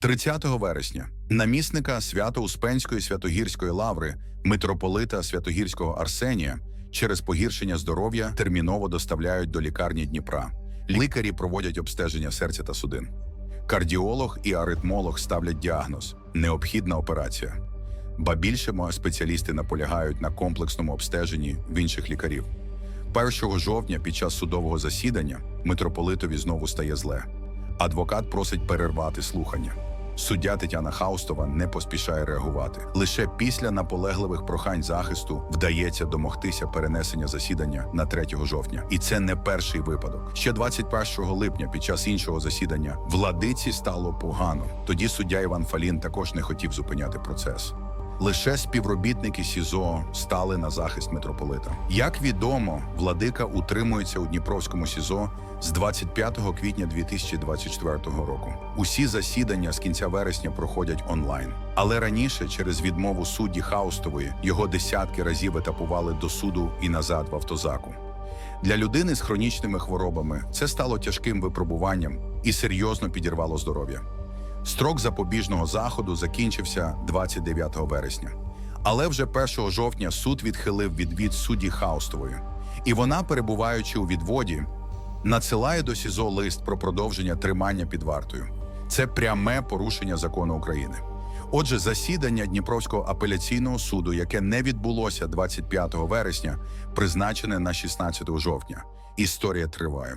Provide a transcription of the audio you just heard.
30 вересня намісника Свято-Успенської Святогірської лаври митрополита Святогірського Арсенія через погіршення здоров'я терміново доставляють до лікарні Дніпра. Лікарі проводять обстеження серця та судин. Кардіолог і аритмолог ставлять діагноз необхідна операція. Ба більше спеціалісти наполягають на комплексному обстеженні в інших лікарів. 1 жовтня під час судового засідання митрополитові знову стає зле. Адвокат просить перервати слухання. Суддя Тетяна Хаустова не поспішає реагувати. Лише після наполегливих прохань захисту вдається домогтися перенесення засідання на 3 жовтня. І це не перший випадок. Ще 21 липня, під час іншого засідання, владиці стало погано. Тоді суддя Іван Фалін також не хотів зупиняти процес. Лише співробітники СІЗО стали на захист митрополита. Як відомо, владика утримується у Дніпровському СІЗО з 25 квітня 2024 року. Усі засідання з кінця вересня проходять онлайн. Але раніше, через відмову судді Хаустової, його десятки разів етапували до суду і назад в автозаку. Для людини з хронічними хворобами це стало тяжким випробуванням і серйозно підірвало здоров'я. Строк запобіжного заходу закінчився 29 вересня. Але вже 1 жовтня суд відхилив відвід судді Хаустової, і вона, перебуваючи у відводі, надсилає до СІЗО лист про продовження тримання під вартою. Це пряме порушення закону України. Отже, засідання Дніпровського апеляційного суду, яке не відбулося 25 вересня, призначене на 16 жовтня. Історія триває.